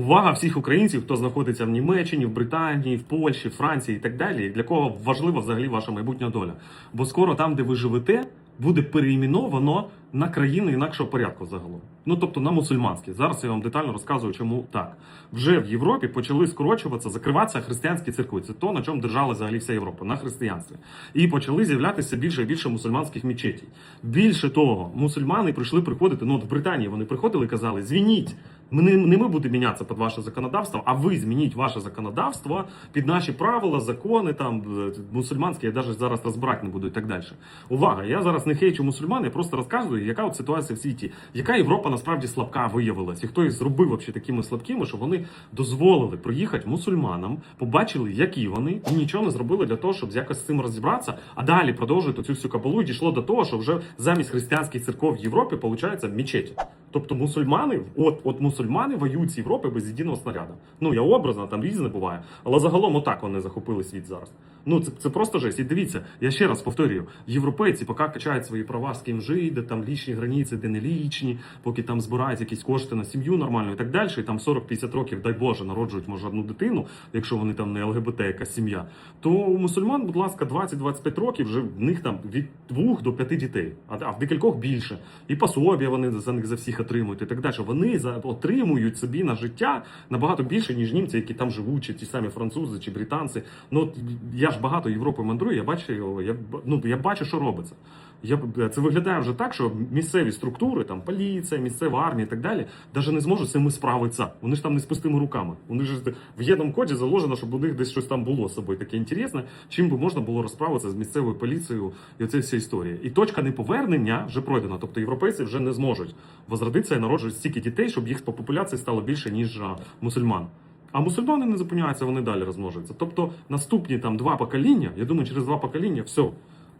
Увага всіх українців, хто знаходиться в Німеччині, в Британії, в Польщі, Франції і так далі. Для кого важлива взагалі ваша майбутня доля. Бо скоро там, де ви живете, буде переіменовано на країну інакшого порядку загалом. Ну тобто на мусульманські. Зараз я вам детально розказую, чому так. Вже в Європі почали скорочуватися, закриватися християнські церкви. Це то, на чому держала взагалі вся Європа, на християнстві. І почали з'являтися більше і більше мусульманських мечетей. Більше того, мусульмани прийшли приходити. Ну от в Британії вони приходили і казали: звініть. Ми не, не ми будемо мінятися під ваше законодавство, а ви змініть ваше законодавство під наші правила, закони, там е, мусульманські, я навіть зараз розбирати не буду і так далі. Увага! Я зараз не хейчу мусульман, я просто розказую, яка от ситуація в світі, яка Європа насправді слабка виявилась, і хто їх зробив вообще такими слабкими, що вони дозволили приїхати мусульманам, побачили, які вони, і нічого не зробили для того, щоб якось з цим розібратися. А далі продовжують цю всю кабалу і дійшло до того, що вже замість християнських церков в Європі виходить мечеті. Тобто мусульмани, от, от мусульмани воюють з Європи без єдиного снаряда. Ну я образно, там різне буває, але загалом отак вони захопили світ зараз. Ну це, це просто жесть. І дивіться, я ще раз повторюю: європейці поки качають свої права з ким жити, там лічні границі, де не лічні, поки там збирають якісь кошти на сім'ю нормальну і так далі. І там 40-50 років, дай Боже, народжують може одну дитину, якщо вони там не ЛГБТ, якась сім'я. То у мусульман, будь ласка, 20-25 років вже в них там від 2 до 5 дітей, а в декількох більше. І пособія вони за них за всіх отримують і так далі. Вони отримують собі на життя набагато більше, ніж німці, які там живуть, чи ті самі французи, чи британці. Ну от я ж багато Європи мандрую, я бачу, я, ну, я бачу, що робиться. Я, це виглядає вже так, що місцеві структури, там поліція, місцева армія і так далі, навіть не зможуть з цим справитися. Вони ж там не з пустими руками. Вони ж в єдному коді заложено, щоб у них десь щось там було з собою таке інтересне, чим би можна було розправитися з місцевою поліцією і оце вся історія. І точка неповернення вже пройдена. Тобто європейці вже не зможуть возродитися і народжувати стільки дітей, щоб їх по популяції стало більше ніж мусульман. А мусульмани не зупиняються, вони далі розмножуються. Тобто наступні там два покоління, я думаю, через два покоління все.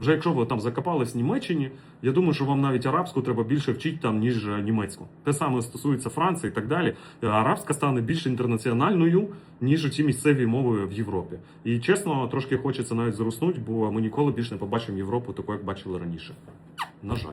Вже якщо ви там закопались в Німеччині, я думаю, що вам навіть арабську треба більше вчити там, ніж е, німецьку. Те саме стосується Франції і так далі. Е, Арабська стане більш інтернаціональною, ніж ці місцеві мови в Європі. І чесно, трошки хочеться навіть зруснути, бо ми ніколи більше не побачимо Європу такою, як бачили раніше. На жаль.